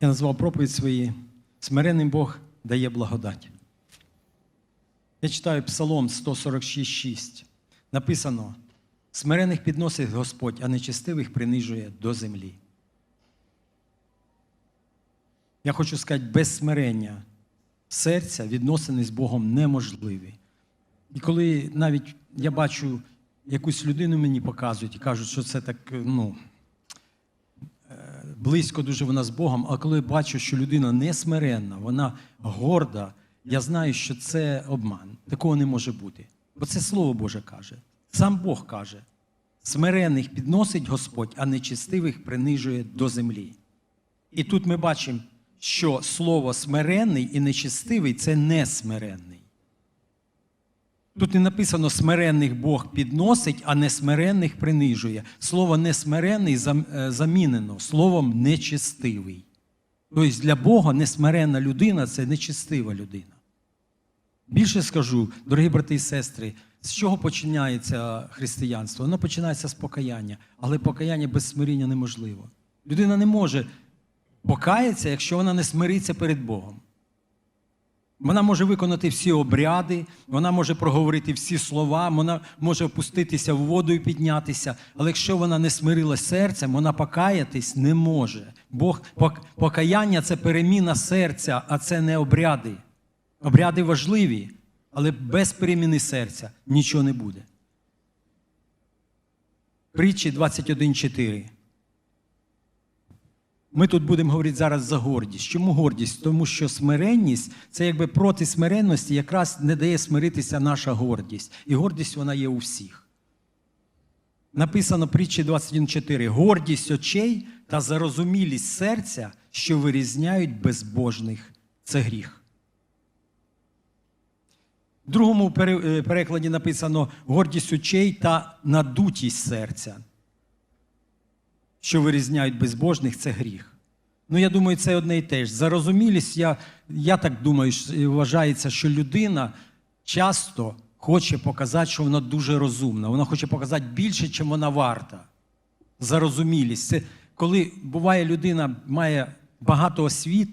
Я назвав проповідь свої Смиренним Бог дає благодать. Я читаю Псалом 146,6. Написано: Смирених підносить Господь, а нечестивих принижує до землі. Я хочу сказати, без смирення серця відносини з Богом неможливі. І коли навіть я бачу якусь людину мені показують і кажуть, що це так, ну, близько дуже вона з Богом, а коли бачу, що людина не смиренна, вона горда, я знаю, що це обман. Такого не може бути. Бо це Слово Боже каже. Сам Бог каже: смирених підносить Господь, а нечестивих принижує до землі. І тут ми бачимо, що слово смиренний і нечестивий це не смиренний. Тут не написано смиренних Бог підносить, а несмиренних принижує. Слово несмиренний е, замінено словом нечестивий. Тобто для Бога несмиренна людина це нечестива людина. Більше скажу, дорогі брати і сестри, з чого починається християнство? Воно починається з покаяння, але покаяння без смиріння неможливо. Людина не може покаятися, якщо вона не смириться перед Богом. Вона може виконати всі обряди, вона може проговорити всі слова, вона може опуститися в воду і піднятися. Але якщо вона не смирила серцем, вона покаятись не може. Бог покаяння це переміна серця, а це не обряди. Обряди важливі, але без переміни серця нічого не буде. Притчі 21.4. Ми тут будемо говорити зараз за гордість. Чому гордість? Тому що смиренність це якби проти смиренності якраз не дає смиритися наша гордість. І гордість вона є у всіх. Написано притчі 21.4. Гордість очей та зарозумілість серця, що вирізняють безбожних. Це гріх. В другому е, перекладі написано гордість очей та надутість серця що вирізняють безбожних, це гріх. Ну, я думаю, це одне і те ж. Зарозумілість, я, я так думаю, вважається, що людина часто хоче показати, що вона дуже розумна. Вона хоче показати більше, чим вона варта. Зарозумілість. Це коли буває людина має багато освіт,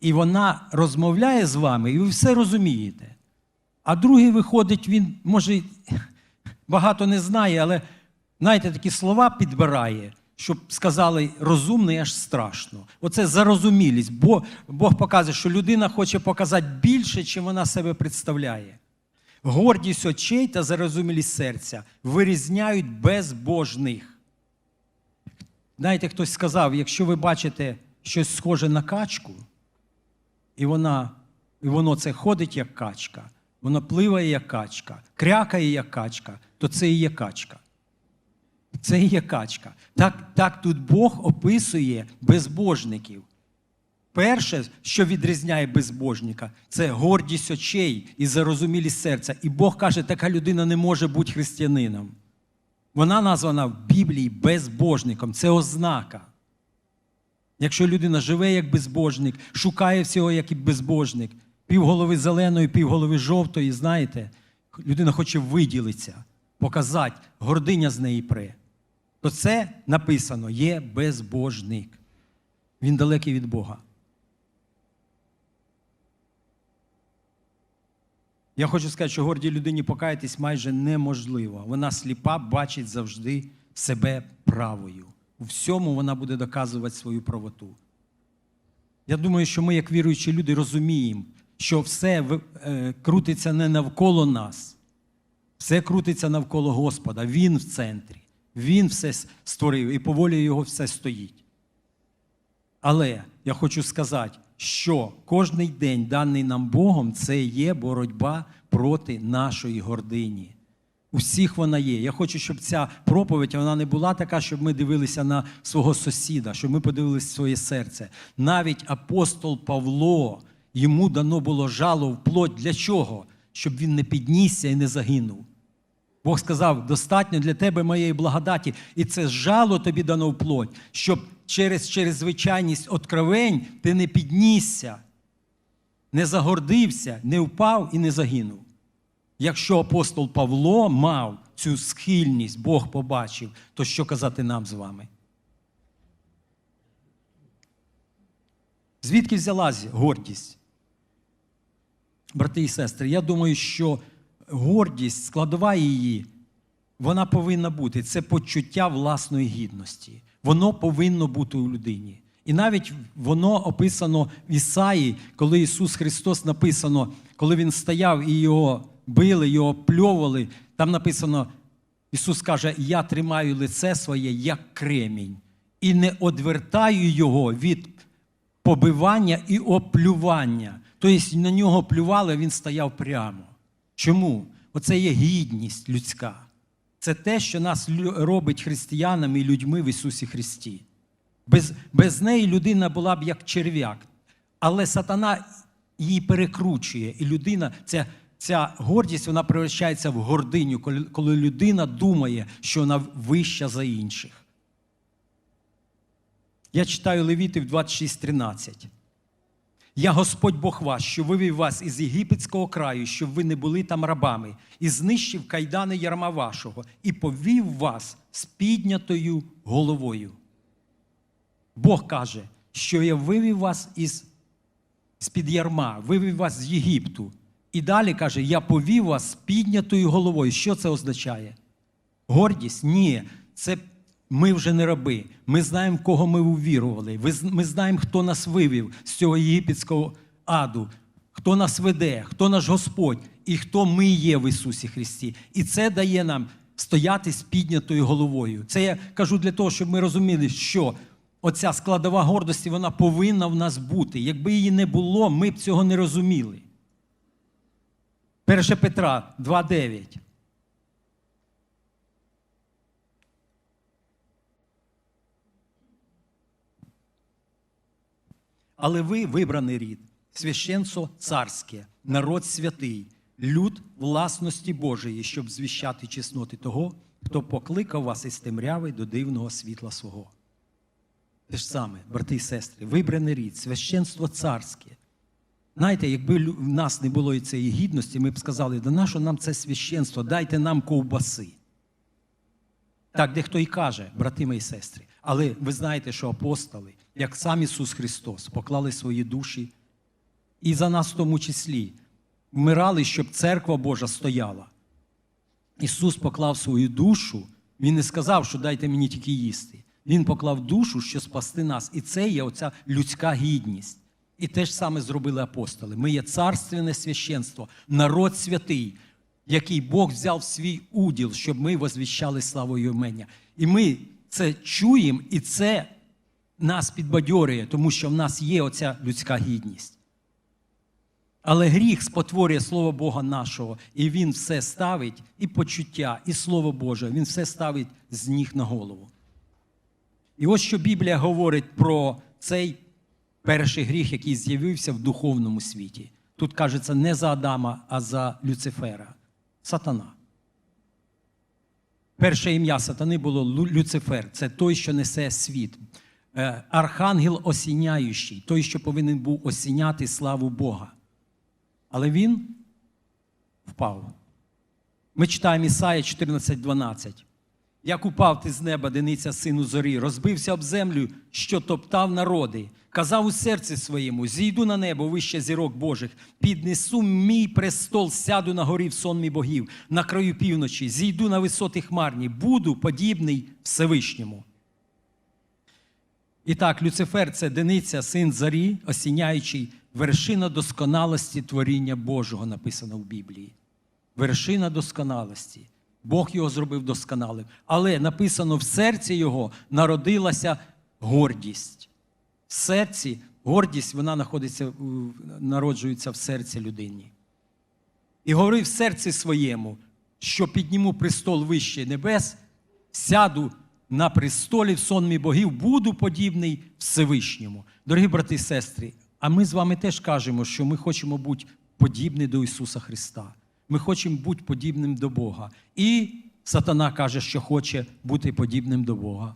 і вона розмовляє з вами, і ви все розумієте. А другий виходить, він може багато не знає, але знаєте, такі слова підбирає, щоб сказали розумний аж страшно. Оце зарозумілість. Бо Бог показує, що людина хоче показати більше, чим вона себе представляє. Гордість очей та зарозумілість серця вирізняють безбожних. Знаєте, хтось сказав, якщо ви бачите щось схоже на качку, і, вона, і воно це ходить як качка, воно пливає як качка, крякає як качка, то це і є качка. Це і є качка. Так, так тут Бог описує безбожників. Перше, що відрізняє безбожника, це гордість очей і зарозумілість серця. І Бог каже, така людина не може бути християнином. Вона названа в Біблії безбожником. Це ознака. Якщо людина живе як безбожник, шукає всього як і безбожник, півголови зеленої, півголови жовтої, знаєте, людина хоче виділитися, показати, гординя з неї пре, то це написано є безбожник. Він далекий від Бога. Я хочу сказати, що гордій людині покаятись майже неможливо. Вона сліпа бачить завжди себе правою. У всьому вона буде доказувати свою правоту. Я думаю, що ми, як віруючі люди, розуміємо, що все е, крутиться не навколо нас, все крутиться навколо Господа. Він в центрі. Він все створив і по волі його все стоїть. Але я хочу сказати, що кожний день, даний нам Богом, це є боротьба проти нашої гордині. У всіх вона є. Я хочу, щоб ця проповідь вона не була така, щоб ми дивилися на свого сусіда, щоб ми подивилися своє серце. Навіть апостол Павло, йому дано було жало вплоть для чого? Щоб він не піднісся і не загинув. Бог сказав: достатньо для тебе моєї благодаті, і це жало тобі дано в плоть, щоб через, через звичайність откровень ти не піднісся, не загордився, не впав і не загинув. Якщо апостол Павло мав цю схильність, Бог побачив, то що казати нам з вами? Звідки взялась гордість? Брати і сестри, я думаю, що гордість, складова її, вона повинна бути. Це почуття власної гідності. Воно повинно бути у людині. І навіть воно описано в Ісаї, коли Ісус Христос написано, коли Він стояв і його били, його пльовували, там написано, Ісус каже, я тримаю лице своє як кремінь, і не одвертаю його від побивання і оплювання. Тобто на нього плювали, він стояв прямо. Чому? Оце є гідність людська. Це те, що нас робить християнами і людьми в Ісусі Христі. Без, без неї людина була б як черв'як. Але сатана її перекручує, і людина, ця, ця гордість вона превращається в гординю, коли, людина думає, що вона вища за інших. Я читаю Левітів 26.13. Я Господь Бог ваш, що вивів вас із єгипетського краю, щоб ви не були там рабами, і знищив кайдани ярма вашого, і повів вас з піднятою головою. Бог каже, що я вивів вас із з-під ярма, вивів вас з Єгипту. І далі каже, я повів вас з піднятою головою. Що це означає? Гордість? Ні. Це ми вже не раби. Ми знаємо, в кого ми увірували. Ми знаємо, хто нас вивів з цього єгипетського аду, хто нас веде, хто наш Господь і хто ми є в Ісусі Христі. І це дає нам стояти з піднятою головою. Це я кажу для того, щоб ми розуміли, що оця складова гордості вона повинна в нас бути. Якби її не було, ми б цього не розуміли. 1 Петра 2,9. Але ви вибраний рід, священство царське, народ святий, люд власності Божої, щоб звіщати чесноти того, хто покликав вас із темряви до дивного світла свого. Те ж саме, брати і сестри, вибраний рід, священство царське. Знаєте, якби в нас не було і цієї гідності, ми б сказали, да нащо нам це священство, дайте нам ковбаси. Так, дехто і каже, брати мої сестри. Але ви знаєте, що апостоли, як сам Ісус Христос, поклали свої душі і за нас в тому числі вмирали, щоб церква Божа стояла. Ісус поклав свою душу, Він не сказав, що дайте мені тільки їсти. Він поклав душу, щоб спасти нас. І це є оця людська гідність. І те ж саме зробили апостоли. Ми є царственне священство, народ святий, який Бог взяв свій уділ, щоб ми возвіщали славу Його імення. І ми це чуємо, і це нас підбадьорює, тому що в нас є оця людська гідність. Але гріх спотворює Слово Бога нашого, і Він все ставить, і почуття, і Слово Боже, Він все ставить з ніг на голову. І ось що Біблія говорить про цей перший гріх, який з'явився в духовному світі. Тут кажеться не за Адама, а за Люцифера. Сатана. Перше ім'я сатани було Люцифер. Це той, що несе світ. Е, Архангел осіняючий, той, що повинен був осіняти славу Бога. Але він впав. Ми читаємо Ісая 14:12. Як упав ти з неба, дениця сину зорі, розбився об землю, що топтав народи, казав у серці своєму: зійду на небо вище зірок Божих, піднесу мій престол, сяду на горі в сонмі богів, на краю півночі, зійду на висоти хмарні, буду подібний Всевишньому. І так, Люцифер це дениця, син зарі, осіняючий, вершина досконалості творіння Божого, написано в Біблії. Вершина досконалості. Бог його зробив досконалим. Але написано, в серці його народилася гордість. В серці гордість вона знаходиться, народжується в серці людині. І говорив в серці своєму, що підніму престол вище небес, сяду на престолі в сонмі богів, буду подібний Всевишньому. Дорогі брати і сестри, а ми з вами теж кажемо, що ми хочемо бути подібні до Ісуса Христа. Ми хочемо бути подібним до Бога. І сатана каже, що хоче бути подібним до Бога.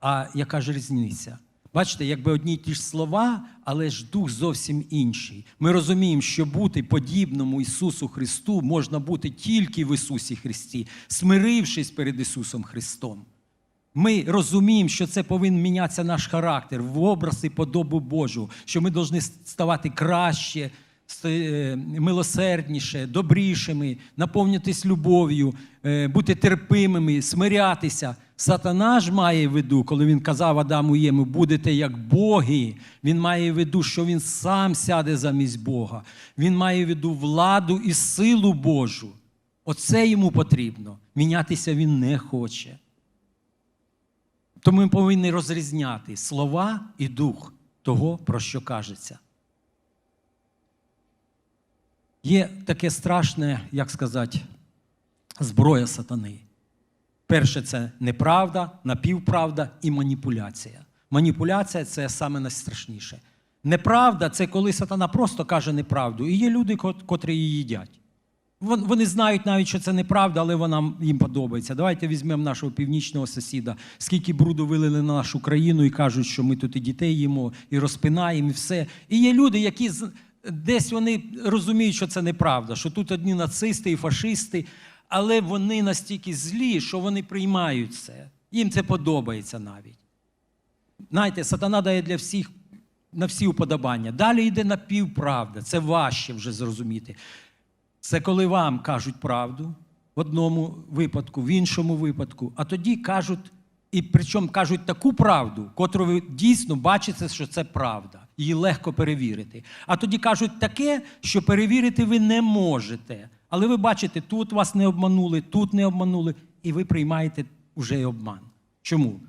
А яка ж різниця? Бачите, якби одні й ті ж слова, але ж дух зовсім інший. Ми розуміємо, що бути подібному Ісусу Христу можна бути тільки в Ісусі Христі, смирившись перед Ісусом Христом. Ми розуміємо, що це повинен мінятися наш характер в образ і подобу Божу, що ми повинні ставати краще, милосердніше, добрішими, наповнитись любов'ю, е, бути терпимими, смирятися. Сатана ж має в виду, коли він казав Адаму Єму, будете як боги. Він має в виду, що він сам сяде замість Бога. Він має в виду владу і силу Божу. Оце йому потрібно. Мінятися він не хоче. Тому ми повинні розрізняти слова і дух того, про що кажеться. Є таке страшне, як сказати, зброя сатани. Перше це неправда, напівправда і маніпуляція. Маніпуляція це саме найстрашніше. Неправда це коли сатана просто каже неправду. І є люди, котрі її їдять. Вони знають навіть, що це неправда, але вона їм подобається. Давайте візьмемо нашого північного сусіда, скільки бруду вилили на нашу країну і кажуть, що ми тут і дітей їмо, і розпинаємо, і все. І є люди, які десь вони розуміють, що це неправда, що тут одні нацисти і фашисти, але вони настільки злі, що вони приймають це. Їм це подобається навіть. Знаєте, сатана дає для всіх на всі уподобання. Далі йде напівправда. Це важче вже зрозуміти. Це коли вам кажуть правду в одному випадку, в іншому випадку, а тоді кажуть, і причому кажуть таку правду, котру ви дійсно бачите, що це правда. Її легко перевірити. А тоді кажуть таке, що перевірити ви не можете. Але ви бачите, тут вас не обманули, тут не обманули, і ви приймаєте вже й обман. Чому?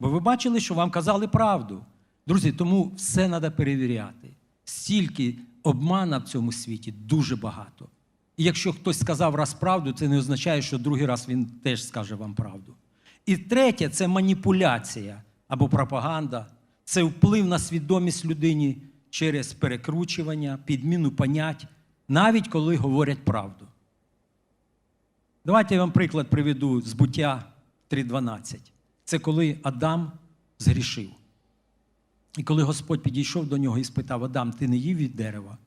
Бо ви бачили, що вам казали правду. Друзі, тому все треба перевіряти. Стільки обмана в цьому світі дуже багато. І якщо хтось сказав раз правду, це не означає, що другий раз він теж скаже вам правду. І третє це маніпуляція або пропаганда, це вплив на свідомість людині через перекручування, підміну понять, навіть коли говорять правду. Давайте я вам приклад приведу з буття 3.12. Це коли Адам згрішив. І коли Господь підійшов до нього і спитав: Адам, ти не їв від дерева?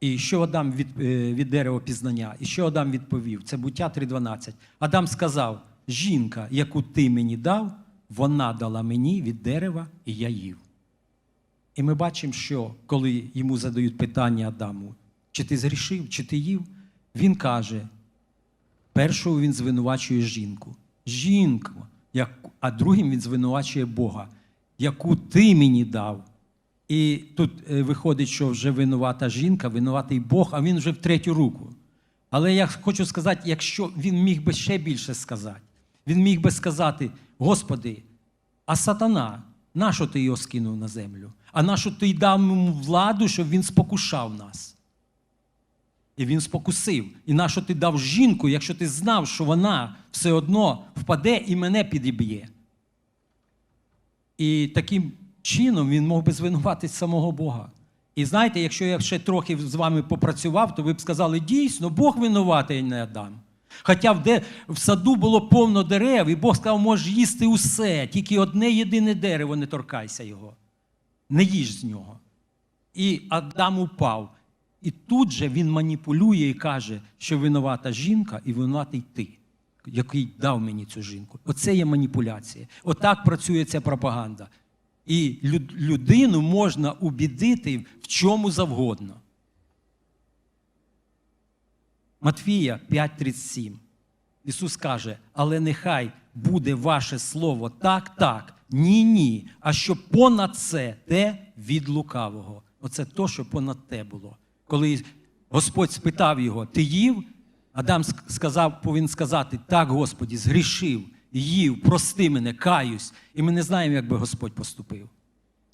І що Адам від, е, від дерева пізнання? І що Адам відповів? Це буття 3.12. Адам сказав: жінка, яку ти мені дав, вона дала мені від дерева, і я їв. І ми бачимо, що коли йому задають питання Адаму, чи ти згрішив, чи ти їв, він каже: першого він звинувачує жінку. Жінку, а другим він звинувачує Бога, яку ти мені дав. І тут е, виходить, що вже винувата жінка, винуватий Бог, а він вже в третю руку. Але я хочу сказати, якщо він міг би ще більше сказати, він міг би сказати: Господи, а сатана, нащо ти його скинув на землю? А нащо ти дав йому владу, щоб він спокушав нас? І він спокусив. І нащо ти дав жінку, якщо ти знав, що вона все одно впаде і мене підіб'є? І таким чином він мог би звинуватити самого Бога. І знаєте, якщо я ще трохи з вами попрацював, то ви б сказали, дійсно, Бог винуватий, не Адам. Хоча в, де, в саду було повно дерев, і Бог сказав, можеш їсти усе, тільки одне єдине дерево, не торкайся його. Не їж з нього. І Адам упав. І тут же він маніпулює і каже, що винувата жінка і винуватий ти, який дав мені цю жінку. Оце є маніпуляція. Отак працює ця пропаганда. І людину можна убідити в чому завгодно. Матфія 5:37. Ісус каже: але нехай буде ваше слово так, так, ні, ні. А що понад це те від лукавого. Оце то, що понад те було. Коли Господь спитав його, ти їв? Адам сказав, повинен сказати: так, Господі, згрішив, їв, прости мене, каюсь. І ми не знаємо, як би Господь поступив.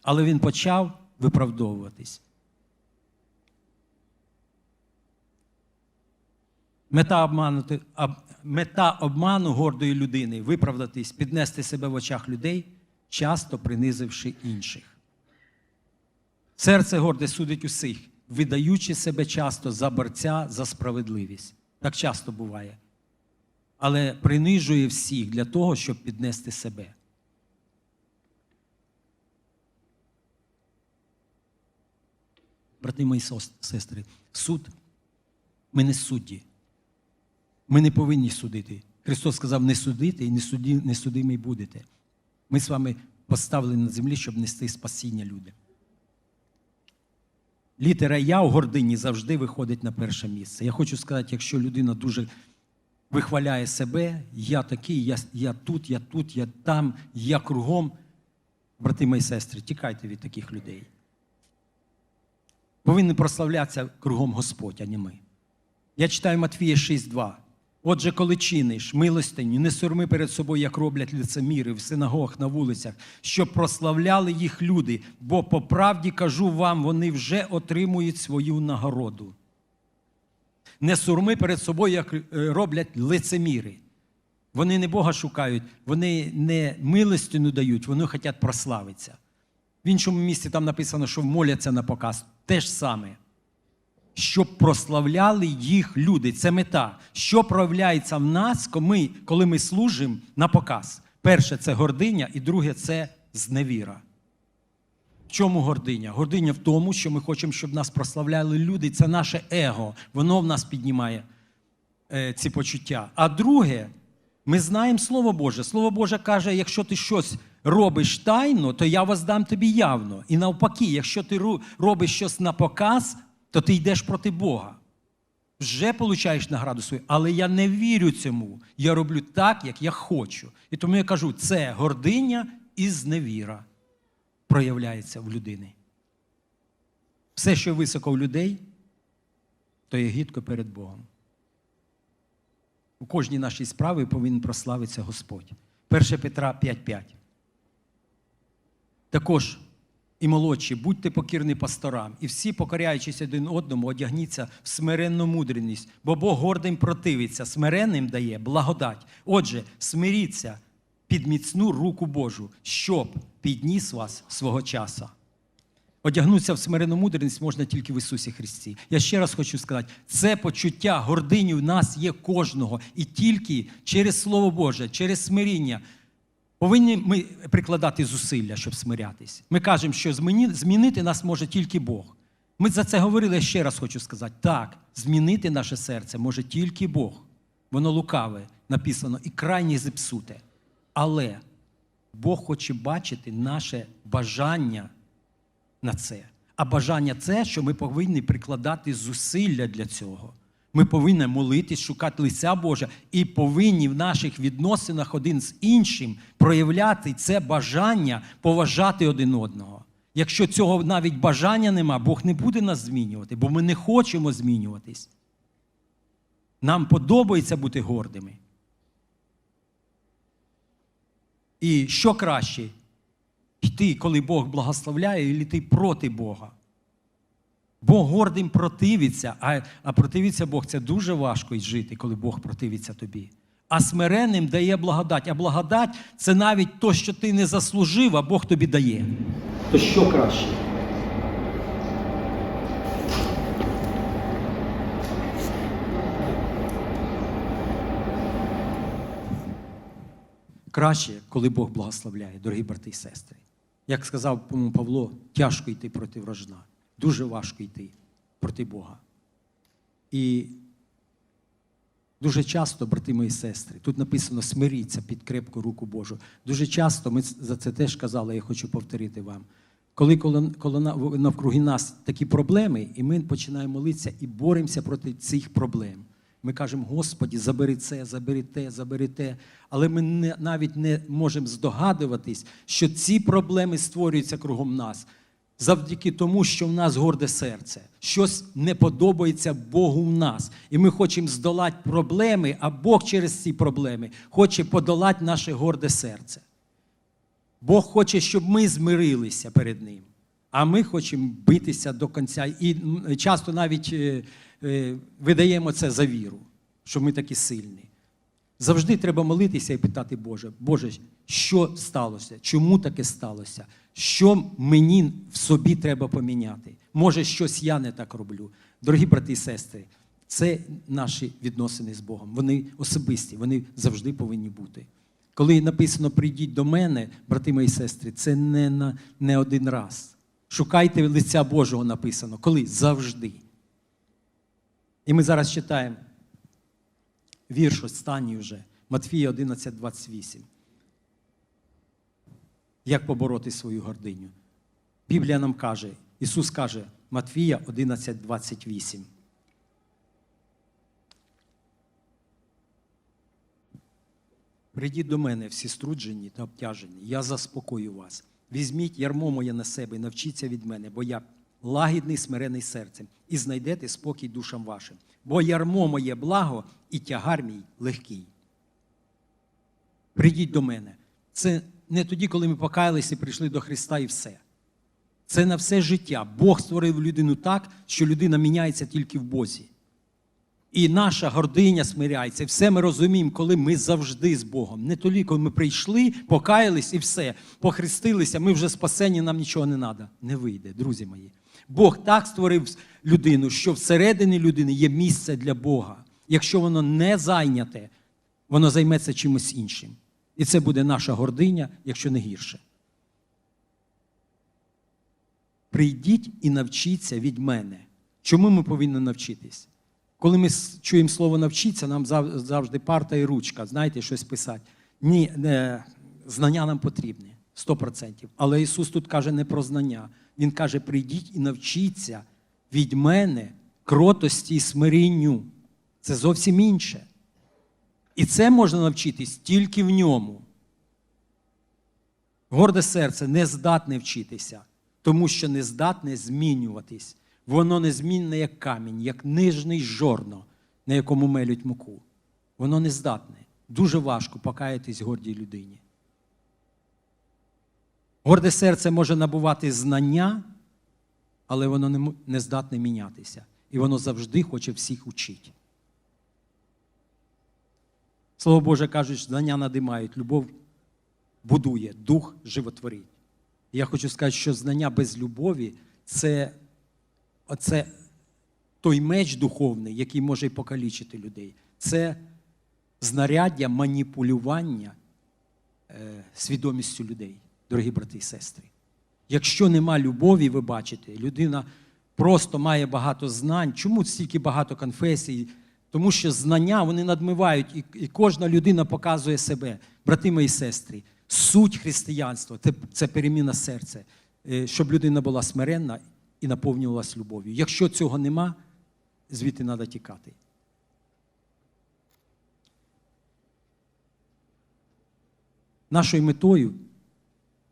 Але він почав виправдовуватись. Мета, обманути, об- мета обману гордої людини виправдатись, піднести себе в очах людей, часто принизивши інших. Серце горде судить усіх, видаючи себе часто за борця за справедливість. Так часто буває. Але принижує всіх для того, щоб піднести себе. Брати мої сестри, суд ми не судді. Ми не повинні судити. Христос сказав: не судити і не, суді, не судимі будете. Ми з вами поставлені на землі, щоб нести спасіння людям. Літера Я у гордині завжди виходить на перше місце. Я хочу сказати, якщо людина дуже вихваляє себе, я такий, я, я тут, я тут, я там, я кругом. Брати мої сестри, тікайте від таких людей. Повинен прославлятися кругом Господь, а не ми. Я читаю Матвія 6.2. Отже, коли чиниш милостиню, не сурми перед собою, як роблять лицеміри в синагогах на вулицях, щоб прославляли їх люди, бо по правді кажу вам, вони вже отримують свою нагороду. Не сурми перед собою, як е, роблять лицеміри. Вони не Бога шукають, вони не милостину дають, вони хочуть прославитися. В іншому місці там написано, що моляться на показ. Те ж саме. Щоб прославляли їх люди. Це мета. Що проявляється в нас, коли ми, служимо на показ? Перше це гординя, і друге це зневіра. В чому гординя? Гординя в тому, що ми хочемо, щоб нас прославляли люди. Це наше его. Воно в нас піднімає е, ці почуття. А друге, ми знаємо Слово Боже. Слово Боже каже, якщо ти щось робиш тайно, то я воздам тобі явно. І навпаки, якщо ти робиш щось на показ, то ти йдеш проти Бога. Вже получаєш награду свою, але я не вірю цьому. Я роблю так, як я хочу. І тому я кажу, це гординя і зневіра проявляється в людини. Все, що високо в людей, то є гідко перед Богом. У кожній нашій справі повинен прославитися Господь. 1 Петра 5.5. Також і молодші, будьте покірні пасторам, і всі, покоряючись один одному, одягніться в смиренну мудрість, бо Бог гордим противиться, смиренним дає благодать. Отже, смиріться під міцну руку Божу, щоб підніс вас свого часу. Одягнутися в смирену мудрість можна тільки в Ісусі Христі. Я ще раз хочу сказати, це почуття гордині в нас є кожного. І тільки через Слово Боже, через смиріння повинні ми прикладати зусилля, щоб смирятись. Ми кажемо, що змінити нас може тільки Бог. Ми за це говорили, я ще раз хочу сказати. Так, змінити наше серце може тільки Бог. Воно лукаве, написано, і крайні зіпсуте. Але Бог хоче бачити наше бажання на це. А бажання це, що ми повинні прикладати зусилля для цього. Ми повинні молитись, шукати лиця Божа і повинні в наших відносинах один з іншим проявляти це бажання поважати один одного. Якщо цього навіть бажання нема, Бог не буде нас змінювати, бо ми не хочемо змінюватись. Нам подобається бути гордими. І що краще? Йти, коли Бог благословляє, і йти проти Бога. Бог гордим противиться, а, а противиться Бог це дуже важко жити, коли Бог противиться тобі. А смиренним дає благодать. А благодать це навіть то, що ти не заслужив, а Бог тобі дає. То що краще? Краще, коли Бог благословляє, дорогі брати і сестри. Як сказав Павло, тяжко йти проти вражна. Дуже важко йти проти Бога. І дуже часто, брати мої сестри, тут написано смиріться під крепку руку Божу. Дуже часто ми за це теж казали, я хочу повторити вам. Коли, коли навкруги нас такі проблеми, і ми починаємо молитися і боремося проти цих проблем. Ми кажемо, Господі, забери це, забери те, забери те. Але ми не, навіть не можемо здогадуватись, що ці проблеми створюються кругом нас завдяки тому, що в нас горде серце. Щось не подобається Богу в нас. І ми хочемо здолати проблеми, а Бог через ці проблеми хоче подолати наше горде серце. Бог хоче, щоб ми змирилися перед Ним. А ми хочемо битися до кінця. І часто навіть е, е, видаємо це за віру, що ми такі сильні. Завжди треба молитися і питати Боже, Боже, що сталося? Чому таке сталося? Що мені в собі треба поміняти? Може, щось я не так роблю. Дорогі брати і сестри, це наші відносини з Богом. Вони особисті, вони завжди повинні бути. Коли написано прийдіть до мене, брати мої сестри, це не на не один раз. Шукайте лиця Божого написано. Коли? Завжди. І ми зараз читаємо вірш останній вже. Матфія 11, 28. Як побороти свою гординю? Біблія нам каже, Ісус каже, Матфія 11, 28. Прийдіть до мене, всі струджені та обтяжені, я заспокою вас. Візьміть ярмо моє на себе і навчіться від мене, бо я лагідний, смирений серцем, і знайдете спокій душам вашим. Бо ярмо моє благо і тягар мій легкий. Прийдіть до мене. Це не тоді, коли ми покаялися і прийшли до Христа і все. Це на все життя. Бог створив людину так, що людина міняється тільки в Бозі. І наша гординя смиряється. І все ми розуміємо, коли ми завжди з Богом. Не тоді, коли ми прийшли, покаялись і все, похрестилися, ми вже спасені, нам нічого не треба. Не вийде, друзі мої. Бог так створив людину, що всередині людини є місце для Бога. Якщо воно не зайняте, воно займеться чимось іншим. І це буде наша гординя, якщо не гірше. Прийдіть і навчіться від мене. Чому ми повинні навчитись? Коли ми чуємо слово навчитися, нам завжди парта і ручка, знаєте, щось писати. Ні, не, знання нам потрібні, 100%. Але Ісус тут каже не про знання. Він каже: прийдіть і навчіться від мене кротості і смирінню. Це зовсім інше. І це можна навчитись тільки в ньому. Горде серце не здатне вчитися, тому що не здатне змінюватись. Воно незмінне, як камінь, як нижний жорно, на якому мелють муку. Воно не здатне. Дуже важко покаятись гордій людині. Горде серце може набувати знання, але воно не здатне мінятися. І воно завжди хоче всіх учити. Слово Боже кажуть, знання надимають, любов будує, дух животворить. І Я хочу сказати, що знання без любові це, оце той меч духовний, який може й покалічити людей. Це знаряддя маніпулювання е, свідомістю людей, дорогі брати і сестри. Якщо нема любові, ви бачите, людина просто має багато знань. Чому стільки багато конфесій? Тому що знання вони надмивають, і, і кожна людина показує себе, брати мої сестри. Суть християнства це, переміна серця, е, щоб людина була смиренна і наповнювалась любов'ю. Якщо цього нема, звідти треба тікати. Нашою метою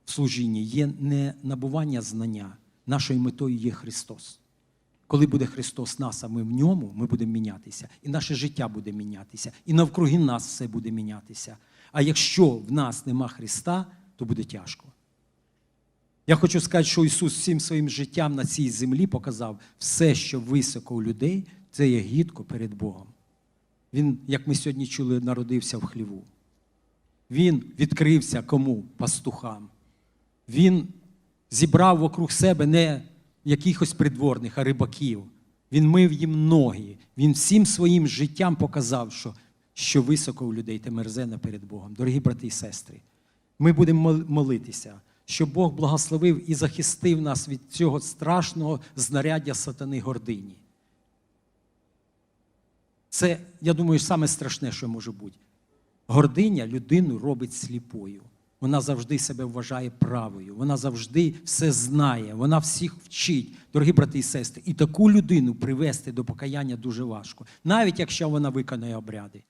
в служінні є не набування знання, нашою метою є Христос. Коли буде Христос нас, а ми в ньому, ми будемо мінятися, і наше життя буде мінятися, і навкруги нас все буде мінятися. А якщо в нас нема Христа, то буде тяжко. Я хочу сказати, що Ісус всім своїм життям на цій землі показав все, що високо у людей, це є гідко перед Богом. Він, як ми сьогодні чули, народився в хліву. Він відкрився кому? Пастухам. Він зібрав вокруг себе не якихось придворних, а рибаків. Він мив їм ноги. Він всім своїм життям показав, що, що високо у людей те мерзене перед Богом. Дорогі брати і сестри, ми будемо молитися, щоб Бог благословив і захистив нас від цього страшного знаряддя сатани гордині. Це, я думаю, саме страшне, що може бути. Гординя людину робить сліпою. Вона завжди себе вважає правою, вона завжди все знає, вона всіх вчить, дорогі брати і сестри. І таку людину привести до покаяння дуже важко, навіть якщо вона виконає обряди.